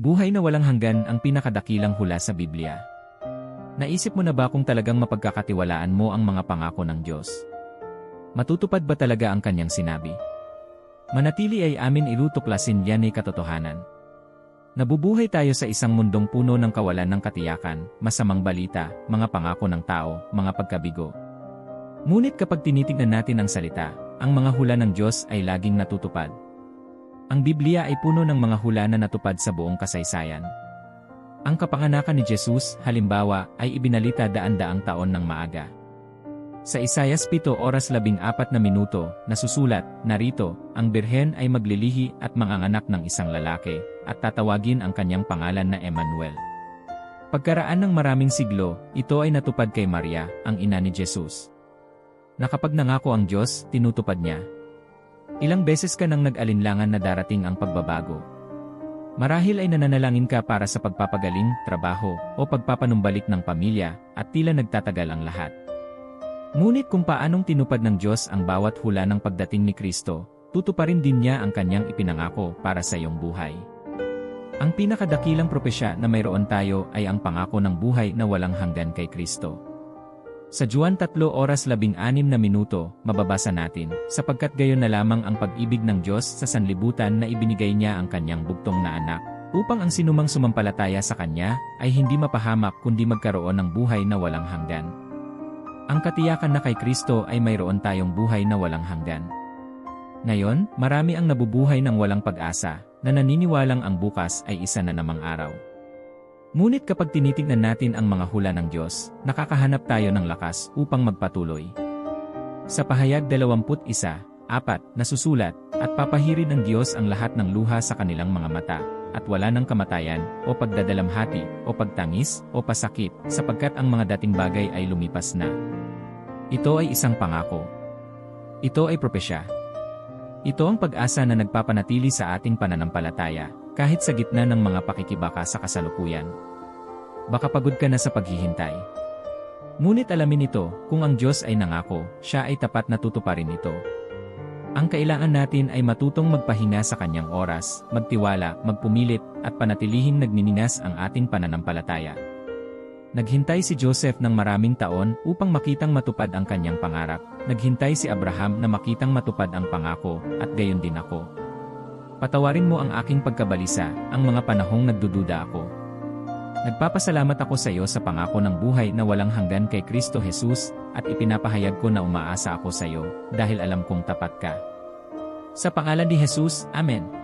Buhay na walang hanggan ang pinakadakilang hula sa Biblia. Naisip mo na ba kung talagang mapagkakatiwalaan mo ang mga pangako ng Diyos? Matutupad ba talaga ang kanyang sinabi? Manatili ay amin ilutuklasin yan ay katotohanan. Nabubuhay tayo sa isang mundong puno ng kawalan ng katiyakan, masamang balita, mga pangako ng tao, mga pagkabigo. Ngunit kapag tinitignan natin ang salita, ang mga hula ng Diyos ay laging natutupad. Ang Biblia ay puno ng mga hula na natupad sa buong kasaysayan. Ang kapanganakan ni Jesus, halimbawa, ay ibinalita daan-daang taon ng maaga. Sa Isayas 7 oras 14 na minuto, nasusulat, narito, ang birhen ay maglilihi at manganganak ng isang lalaki, at tatawagin ang kanyang pangalan na Emmanuel. Pagkaraan ng maraming siglo, ito ay natupad kay Maria, ang ina ni Jesus. Na kapag nangako ang Diyos, tinutupad niya. Ilang beses ka nang nag-alinlangan na darating ang pagbabago. Marahil ay nananalangin ka para sa pagpapagaling, trabaho, o pagpapanumbalik ng pamilya, at tila nagtatagal ang lahat. Ngunit kung paanong tinupad ng Diyos ang bawat hula ng pagdating ni Kristo, tutuparin din niya ang kanyang ipinangako para sa iyong buhay. Ang pinakadakilang propesya na mayroon tayo ay ang pangako ng buhay na walang hanggan kay Kristo. Sa Juan 3 oras 16 na minuto, mababasa natin, sapagkat gayon na lamang ang pag-ibig ng Diyos sa sanlibutan na ibinigay niya ang kanyang bugtong na anak, upang ang sinumang sumampalataya sa kanya ay hindi mapahamak kundi magkaroon ng buhay na walang hanggan. Ang katiyakan na kay Kristo ay mayroon tayong buhay na walang hanggan. Ngayon, marami ang nabubuhay ng walang pag-asa, na naniniwalang ang bukas ay isa na namang araw. Ngunit kapag tinitignan natin ang mga hula ng Diyos, nakakahanap tayo ng lakas upang magpatuloy. Sa pahayag 21, 4, nasusulat, at papahirin ng Diyos ang lahat ng luha sa kanilang mga mata, at wala ng kamatayan, o pagdadalamhati, o pagtangis, o pasakit, sapagkat ang mga dating bagay ay lumipas na. Ito ay isang pangako. Ito ay propesya. Ito ang pag-asa na nagpapanatili sa ating pananampalataya, kahit sa gitna ng mga pakikibaka sa kasalukuyan. Baka pagod ka na sa paghihintay. Ngunit alamin ito, kung ang Diyos ay nangako, siya ay tapat na tutuparin ito. Ang kailangan natin ay matutong magpahinga sa kanyang oras, magtiwala, magpumilit, at panatilihing nagnininas ang ating pananampalataya. Naghintay si Joseph ng maraming taon upang makitang matupad ang kanyang pangarap. Naghintay si Abraham na makitang matupad ang pangako, at gayon din ako. Patawarin mo ang aking pagkabalisa, ang mga panahong nagdududa ako. Nagpapasalamat ako sa iyo sa pangako ng buhay na walang hanggan kay Kristo Jesus, at ipinapahayag ko na umaasa ako sa iyo, dahil alam kong tapat ka. Sa pangalan ni Jesus, Amen.